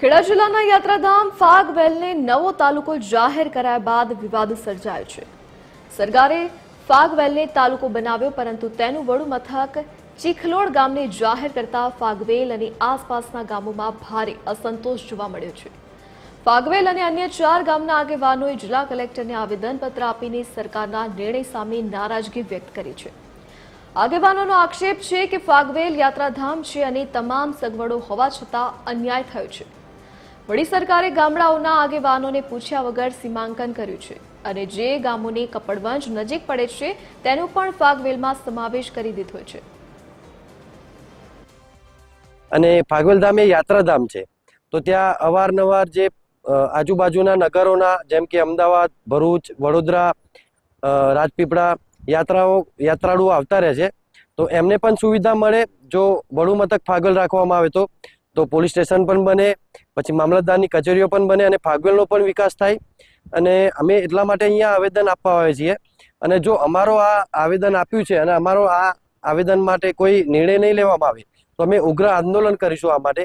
ખેડા જિલ્લાના યાત્રાધામ ફાગવેલને નવો તાલુકો જાહેર કરાયા બાદ વિવાદ સર્જાયો છે. સરકારે ફાગવેલને તાલુકો બનાવ્યો, પરંતુ તેનું વડું મથક ચીખલોડ ગામને જાહેર કરતા ફાગવેલ અને આસપાસના ગામોમાં ભારે અસંતોષ જોવા મળ્યો છે. ફાગવેલ અને અન્ય ચાર ગામના આગેવાનોએ જિલ્લા કલેક્ટરને આવેદનપત્ર આપીને સરકારના નિર્ણય સામે નારાજગી વ્યક્ત કરી છે. આગેવાનોનો આક્ષેપ છે કે ફાગવેલ યાત્રાધામ છે અને તમામ સગવડો હોવા છતાં અન્યાય થયો છે. વડી સરકારે ગામડાઓના આગેવાનોને પૂછ્યા વગર સીમાંકન કર્યું છે. અને જે ગામોને કપડવંજ નજીક પડે છે, તેનો પણ ફાગવેલમાં સમાવેશ કરી દીધો છે. અને ફાગવેલ ધામ એ યાત્રાધામ છે. તો ત્યાં અવારનવાર જે આજુબાજુના નગરોના, જેમ કે અમદાવાદ, ભરૂચ, વડોદરા રાજપીપળા યાત્રાઓ, યાત્રાળુઓ આવતા રહે છે. તો એમને પણ સુવિધા મળે જો વડુ મથક ફાગલ રાખવામાં આવે તો. તો પોલીસ સ્ટેશન પણ બને, પછી મામલતદારની કચેરીઓ પણ બને અને ફાગવેલનો પણ વિકાસ થાય. અને અમે એટલા માટે અહીંયા આવેદન આપવા આવે છીએ. અને જો અમારો આ આવેદન આપ્યું છે અને અમારો આ આવેદન માટે કોઈ નિર્ણય નહીં લેવામાં આવે, તો અમે ઉગ્ર આંદોલન કરીશું આ માટે.